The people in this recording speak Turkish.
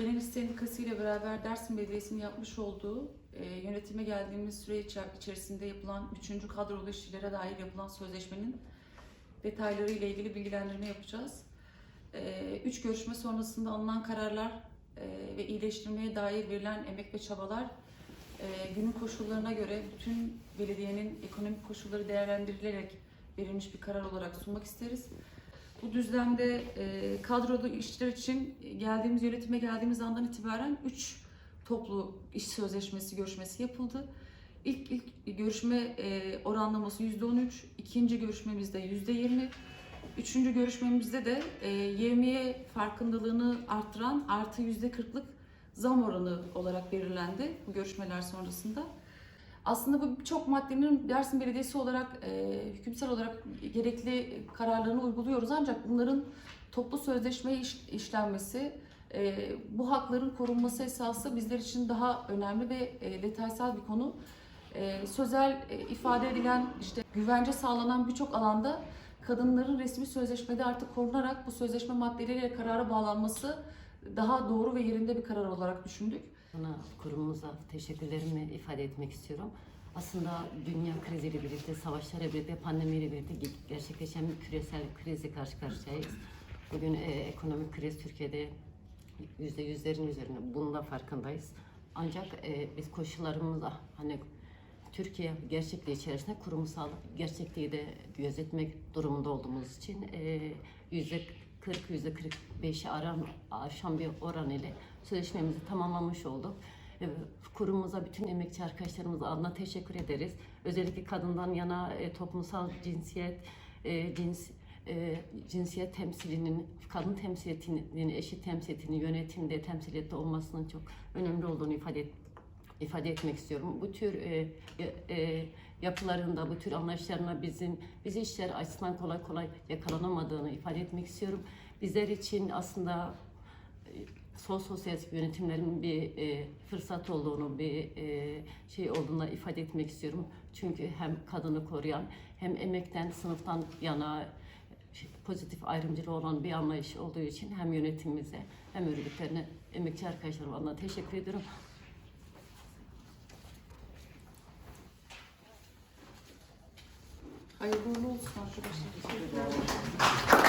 Genel İş Sendikası ile beraber Dersim Belediyesi'nin yapmış olduğu e, yönetime geldiğimiz süre içer- içerisinde yapılan 3. kadrolu işçilere dair yapılan sözleşmenin detayları ile ilgili bilgilendirme yapacağız. E, üç görüşme sonrasında alınan kararlar e, ve iyileştirmeye dair verilen emek ve çabalar e, günün koşullarına göre bütün belediyenin ekonomik koşulları değerlendirilerek verilmiş bir karar olarak sunmak isteriz. Bu düzlemde e, kadrolu işçiler için geldiğimiz yönetime geldiğimiz andan itibaren 3 toplu iş sözleşmesi görüşmesi yapıldı. İlk, ilk görüşme e, oranlaması %13, ikinci görüşmemizde %20, üçüncü görüşmemizde de e, yevmiye farkındalığını arttıran artı %40'lık zam oranı olarak belirlendi bu görüşmeler sonrasında. Aslında bu birçok maddenin Dersim Belediyesi olarak e, hükümsel olarak gerekli kararlarını uyguluyoruz ancak bunların toplu sözleşmeye iş- işlenmesi, e, bu hakların korunması esası bizler için daha önemli ve e, detaysal bir konu. E, sözel e, ifade edilen işte güvence sağlanan birçok alanda kadınların resmi sözleşmede artık korunarak bu sözleşme maddeleriyle karara bağlanması daha doğru ve yerinde bir karar olarak düşündük. Buna kurumumuza teşekkürlerimi ifade etmek istiyorum. Aslında dünya kriziyle birlikte, savaşlarla birlikte, pandemiyle birlikte ge- gerçekleşen bir küresel krizle karşı karşıyayız. Bugün e, ekonomik kriz Türkiye'de yüzde yüzlerin üzerinde. Bunun da farkındayız. Ancak e, biz koşullarımızda hani Türkiye gerçekliği içerisinde kurumsal gerçekliği de gözetmek durumunda olduğumuz için e, yüzde 40 yüzde 45'i aran aşan bir oran ile sözleşmemizi tamamlamış olduk. E, Kurumumuza bütün emekçi arkadaşlarımıza adına teşekkür ederiz. Özellikle kadından yana e, toplumsal cinsiyet, e, cins e, cinsiyet temsilinin, kadın temsiliyetinin, eşit temsiliyetinin yönetimde, temsiliyette olmasının çok önemli olduğunu ifade et, ifade etmek istiyorum. Bu tür e, e, e, yapılarında, bu tür anlayışlarına bizim bizi işler açısından kolay kolay yakalanamadığını ifade etmek istiyorum. Bizler için aslında e, sol sosyalist yönetimlerin bir e, fırsat olduğunu, bir e, şey olduğunu ifade etmek istiyorum. Çünkü hem kadını koruyan hem emekten, sınıftan yana şey, pozitif ayrımcılığı olan bir anlayış olduğu için hem yönetimimize hem örgütlerine, emekçi arkadaşlarıma teşekkür ediyorum. Hayırlı olsun arkadaşlar.